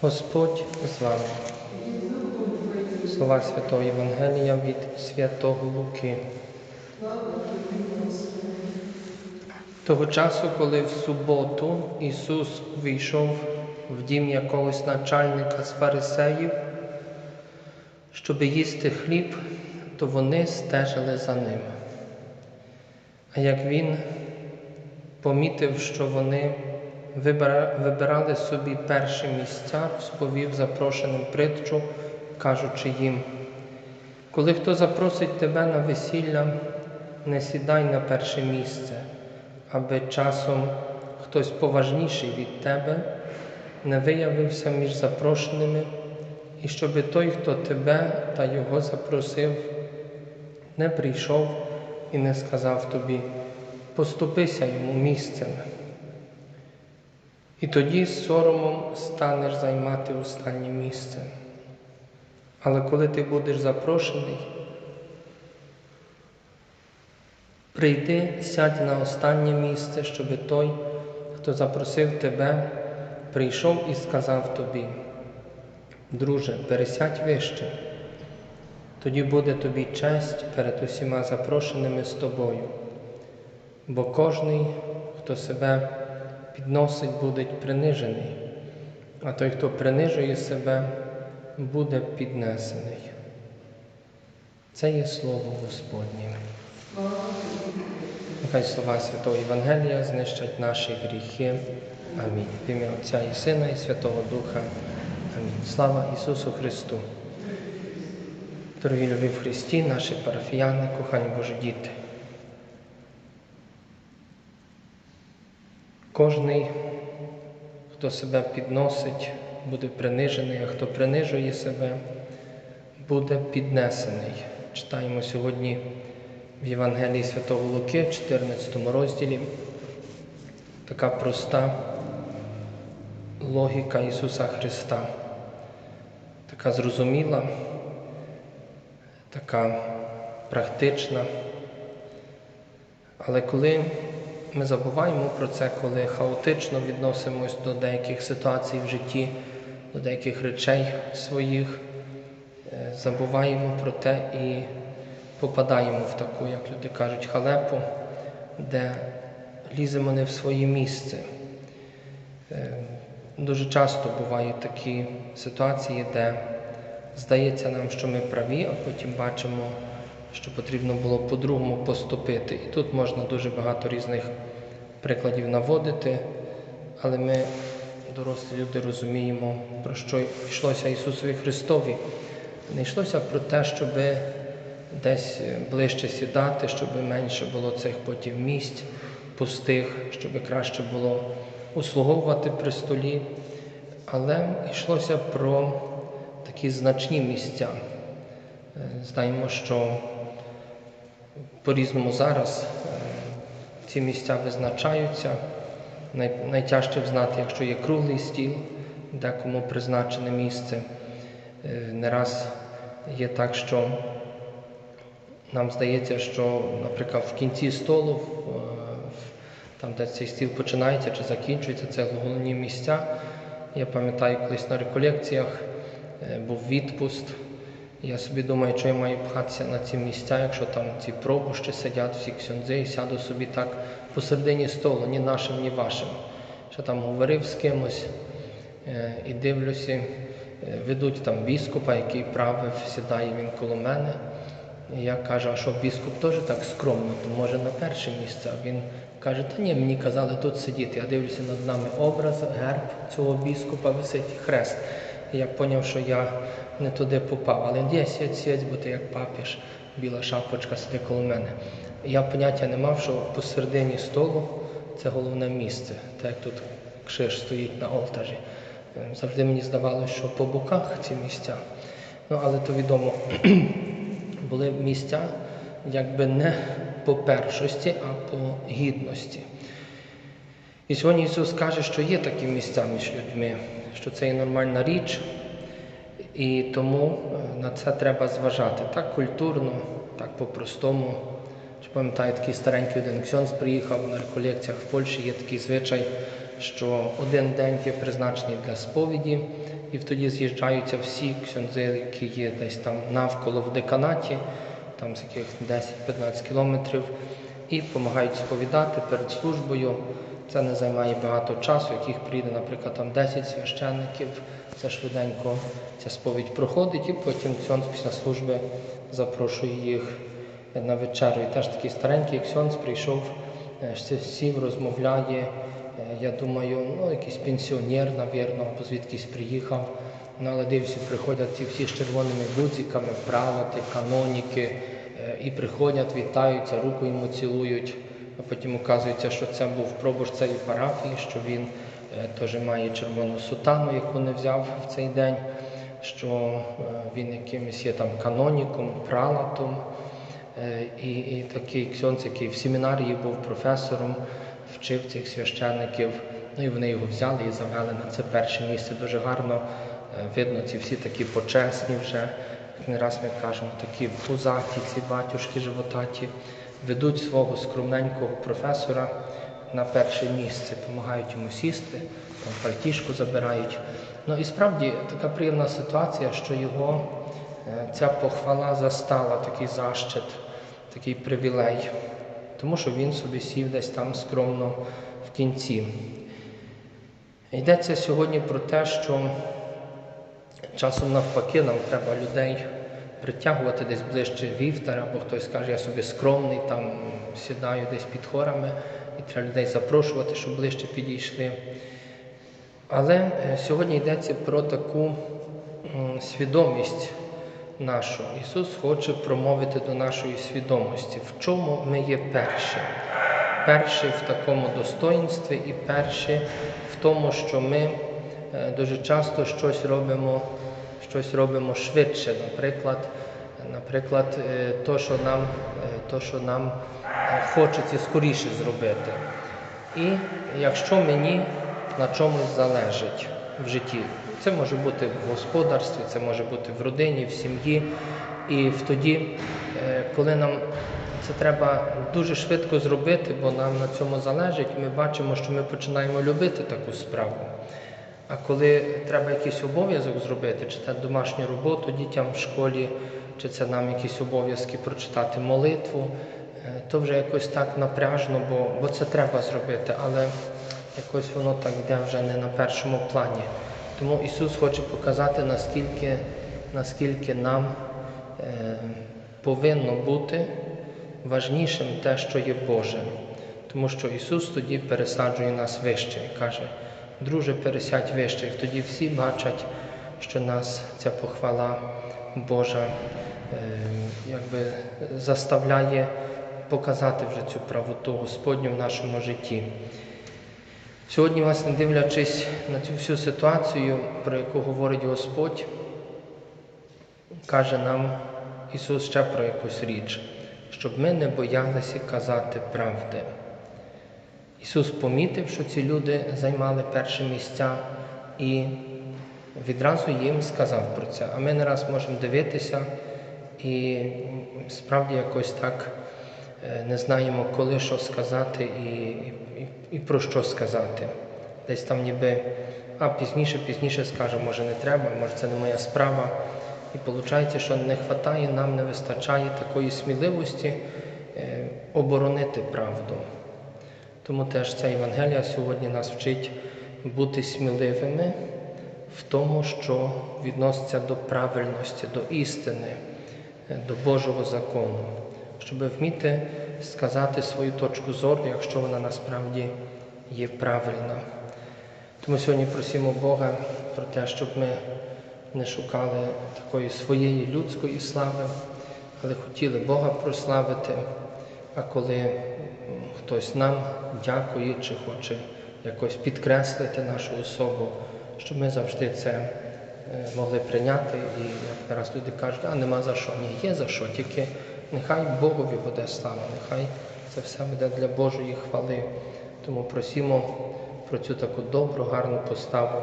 Господь з вами. Слова Святого Євангелія від Святого Луки. Того часу, коли в суботу Ісус війшов в дім якогось начальника з фарисеїв, щоби їсти хліб, то вони стежили за ним. А як він помітив, що вони вибирали собі перші місця, сповів запрошеним притчу, кажучи їм, коли хто запросить тебе на весілля, не сідай на перше місце, аби часом хтось поважніший від тебе не виявився між запрошеними, і щоби той, хто тебе та його запросив, не прийшов і не сказав тобі, поступися йому місцем. І тоді з соромом станеш займати останнє місце. Але коли ти будеш запрошений, прийди, сядь на останнє місце, щоби той, хто запросив тебе, прийшов і сказав тобі, друже, пересядь вище, тоді буде тобі честь перед усіма запрошеними з тобою, бо кожний, хто себе підносить, буде принижений, а той, хто принижує себе, буде піднесений. Це є Слово Господнє. Нехай слова Святого Євангелія знищать наші гріхи. Амінь. В ім'я Отця і Сина, і Святого Духа. Амінь. Слава Ісусу Христу. Дорогі любі в Христі, наші парафіяни, кохані Божі діти. Кожний, хто себе підносить, буде принижений, а хто принижує себе, буде піднесений. Читаємо сьогодні в Євангелії Святого Луки, в 14 розділі. Така проста логіка Ісуса Христа, така зрозуміла, така практична. Але коли ми забуваємо про це, коли хаотично відносимось до деяких ситуацій в житті, до деяких речей своїх, забуваємо про те і попадаємо в таку, як люди кажуть, халепу, де ліземо не в своє місце. Дуже часто бувають такі ситуації, де здається нам, що ми праві, а потім бачимо, що потрібно було по-другому поступити. І тут можна дуже багато різних прикладів наводити, але ми, дорослі люди, розуміємо, про що йшлося Ісусові Христові. Не йшлося про те, щоб десь ближче сідати, щоб менше було цих потім місць пустих, щоб краще було услуговувати при столі, але йшлося про такі значні місця. Знаємо, що по-різному зараз ці місця визначаються. Найтяжче взнати, якщо є круглий стіл, декому призначене місце. Не раз є так, що нам здається, що, наприклад, в кінці столу, там, де цей стіл починається чи закінчується, це головні місця. Я пам'ятаю, колись на реколекціях був відпуст. Я собі думаю, що я маю пхатися на ці місця, якщо там ці пробущі сидять, всі ксьондзи, і сяду собі так посередині столу, ні нашим, ні вашим. Що там говорив з кимось і дивлюся, ведуть там біскупа, який правив, сідає він коло мене. І я кажу, а що біскуп теж так скромно, то може на перше місце. Він каже, та ні, мені казали тут сидіти. Я дивлюся над нами образ, герб цього біскупа висить хрест. Я зрозумів, що я не туди попав. Але де сядь, сядь, бо ти як папіж, біла шапочка сидить коло мене. Я поняття не мав, що посередині столу це головне місце, так як тут кшиш стоїть на олтажі. Завжди мені здавалося, що по боках ці місця. Ну, але то відомо, були місця якби не по першості, а по гідності. І сьогодні Ісус каже, що є такі місця між людьми, що це є нормальна річ, і тому на це треба зважати так культурно, так по-простому. Чи пам'ятаю, такий старенький один ксьонс приїхав на реколекціях в Польщі, є такий звичай, що один день є призначений для сповіді, і тоді з'їжджаються всі ксьонзи, які є десь там навколо в деканаті, там з яких 10-15 кілометрів, і допомагають сповідати перед службою. Це не займає багато часу, яких прийде, наприклад, там 10 священників. Це швиденько ця сповідь проходить, і потім ксьонз після служби запрошує їх на вечерю. І теж такий старенький ксьонз прийшов, е, сів, розмовляє. Е, Я думаю, ну якийсь пенсіонер, навірно, або звідкись приїхав. Ну, але дивлюся, приходять ці всі з червоними гудзиками, пралати, каноніки, е, і приходять, вітаються, руку йому цілують. А потім оказується, що це був пробуш цієї парафії, що він е, теж має червону сутану, яку не взяв в цей день, що е, він якимось є там каноніком, пралатом. Е, І, і такий ксьонц, який в семінарії був професором, вчив цих священників. Ну і вони його взяли і завели на це перше місце. Дуже гарно видно, ці всі такі почесні вже, не раз ми кажемо, такі пузаті, ці батюшки животаті, ведуть свого скромненького професора на перше місце, допомагають йому сісти, там пальтішку забирають. Ну і справді така приємна ситуація, що його е, ця похвала застала, такий защит, такий привілей, тому що він собі сів десь там скромно в кінці. Йдеться сьогодні про те, що часом навпаки нам треба людей притягувати десь ближче вівтар, або хтось каже, я собі скромний, там сідаю десь під хорами, і треба людей запрошувати, щоб ближче підійшли. Але е, сьогодні йдеться про таку свідомість нашу. Ісус хоче промовити до нашої свідомості, в чому ми є перші. Перші в такому достоїнстві і перші в тому, що ми е, дуже часто щось робимо, щось робимо швидше. Наприклад, наприклад, е, то, що нам, е, то, що нам е, хочеться скоріше зробити. І якщо мені на чомусь залежить в житті, це може бути в господарстві, це може бути в родині, в сім'ї. І тоді, коли нам це треба дуже швидко зробити, бо нам на цьому залежить, ми бачимо, що ми починаємо любити таку справу. А коли треба якийсь обов'язок зробити, чи це домашню роботу дітям в школі, чи це нам якісь обов'язки прочитати молитву, е, то вже якось так напряжно, бо, бо це треба зробити, але якось воно так йде вже не на першому плані. Тому Ісус хоче показати, наскільки, наскільки нам е, повинно бути важнішим те, що є Боже. Тому що Ісус тоді пересаджує нас вище і каже, друже, пересядь вище. І тоді всі бачать, що нас ця похвала Божа е, якби заставляє показати вже цю правоту Господню в нашому житті. Сьогодні, власне, дивлячись на цю всю ситуацію, про яку говорить Господь, каже нам Ісус ще про якусь річ, щоб ми не боялися казати правди. Ісус помітив, що ці люди займали перші місця і відразу їм сказав про це. А ми не раз можемо дивитися і справді якось так е, не знаємо, коли що сказати і, і, і про що сказати. Десь там ніби, а пізніше, пізніше скаже, може не треба, може це не моя справа. І виходить, що не вистачає, нам не вистачає такої сміливості е, оборонити правду. Тому теж ця Євангелія сьогодні нас вчить бути сміливими в тому, що відноситься до правильності, до істини, до Божого закону, щоб вміти сказати свою точку зору, якщо вона насправді є правильна. Тому сьогодні просимо Бога про те, щоб ми не шукали такої своєї людської слави, але хотіли Бога прославити. А коли хтось нам дякує чи хоче якось підкреслити нашу особу, щоб ми завжди це е, могли прийняти. І як раз люди кажуть, а нема за що. Ні, є за що, тільки нехай Богові буде слава, нехай це все буде для Божої хвали. Тому просімо про цю таку добру, гарну поставу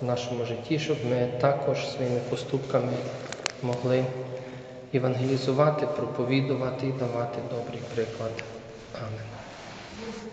в нашому житті, щоб ми також своїми поступками могли євангелізувати, проповідувати і давати добрий приклад. 阿门。